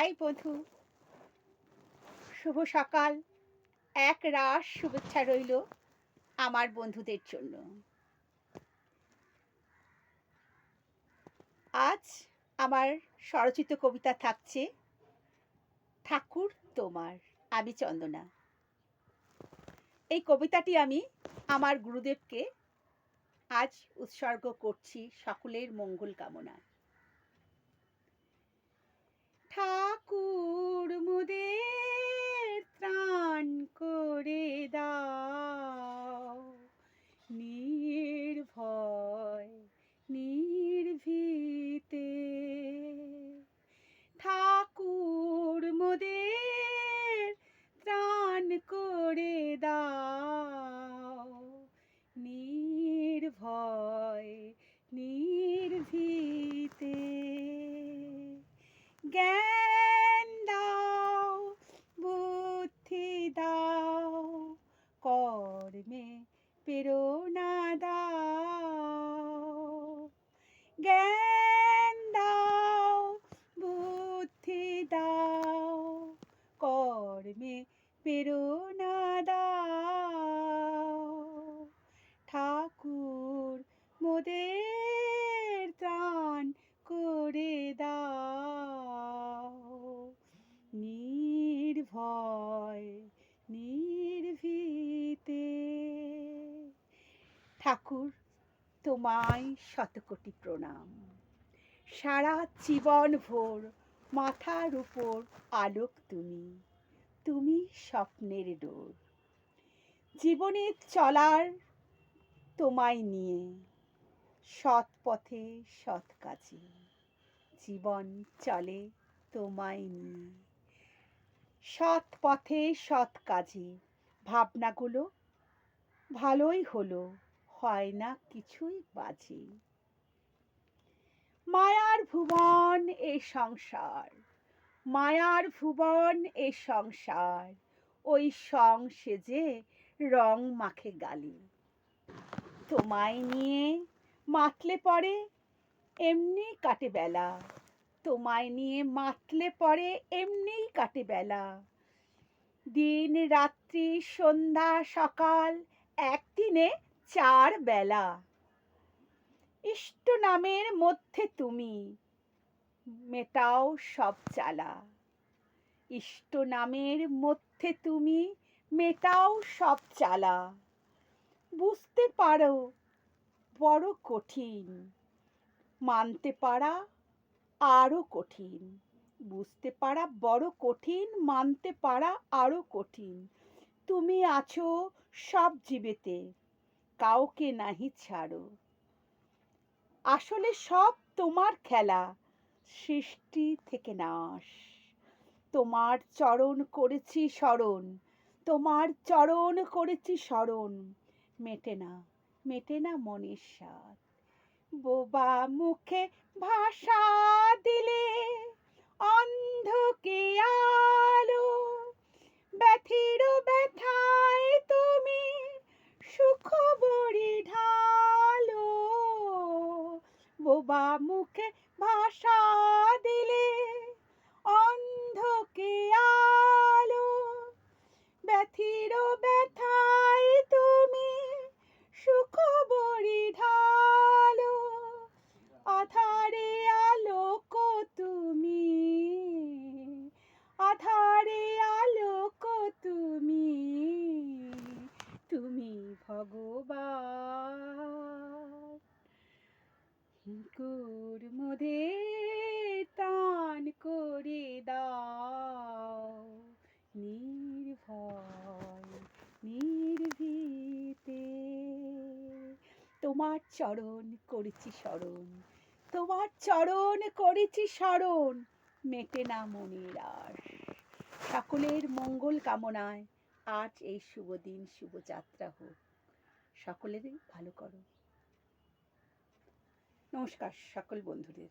High বধু শুভ সকাল। এক রাস শুভেচ্ছা রইল আমার বন্ধুদের জন্য। আজ আমার স্বরচিত কবিতা থাকছে, ঠাকুর তোমার, আমি চন্দনা। এই কবিতাটি আমি আমার গুরুদেবকে আজ উৎসর্গ করছি সকলের মঙ্গল কামনায়। ঠাকুর মুদের ত্রাণ করে দাও। নির্ভয় নির্ভীতে ঠাকুর মোদের ত্রাণ করে দাও। নির্ভয় প্রেরণা দাও। ঠাকুর মোদের ত্রাণ করে দাও। নির্ভয়, নির্ভীতে। ঠাকুর, তোমায় শতকোটি প্রণাম। সারা জীবন ভোর মাথার উপর আলোক তুমি। তুমি স্বপ্নের ডোর। জীবনে চলার তোমায় নিয়ে সৎ পথে সৎ কাজে জীবন চলে তোমায় নিয়ে। সৎ পথে সৎ কাজে ভাবনাগুলো ভালোই হলো, হয় না কিছুই বাজে। মায়ার ভুবন এ সংসার মায়ার ভুবন এ সংসার, ওই সং সেজে রং মাখে গালি। তোমায় নিয়ে মাতলে পরে এমনি কাটে বেলা। তোমায় নিয়ে মাতলে পরে এমনিই কাটে বেলা। দিন রাত্রি সন্ধ্যা সকাল একদিনে চার বেলা। ইষ্ট নামের মধ্যে তুমি মেটাও সব চালা। ইষ্ট নামের মধ্যে তুমি মেটাও সব চালা। বুঝতে পারো, বড় কঠিন। মানতে পারা আরও কঠিন। বুঝতে পারা বড় কঠিন, মানতে পারা আরও কঠিন। তুমি আছো সব জীবেতে, কাউকে নাহি ছাড়ো। আসলে সব তোমার খেলা। সৃষ্টি থেকে নাশ। তোমার চরণ করেছি স্মরণ, তোমার চরণ করেছি স্মরণ। মেটে না মেটে না মনের স্বাদ। বোবা মুখে ভাষা দিলে অন্ধকে আলো বোবা মুখে ভাষা দিলে অন্ধকে আলো ব্যথির ব্যথায় ভগবান কুর মধে টান করে দাও। নির্ভয়, নির্ভীতে তোমার চরণ করেছি স্মরণ, তোমার চরণ করেছি স্মরণ, মেটে না মনের আস সকলের মঙ্গল কামনায় আজ এই শুভ দিন, শুভ যাত্রা হোক। সকলেরই ভালো করো। নমস্কার সকল বন্ধুদের।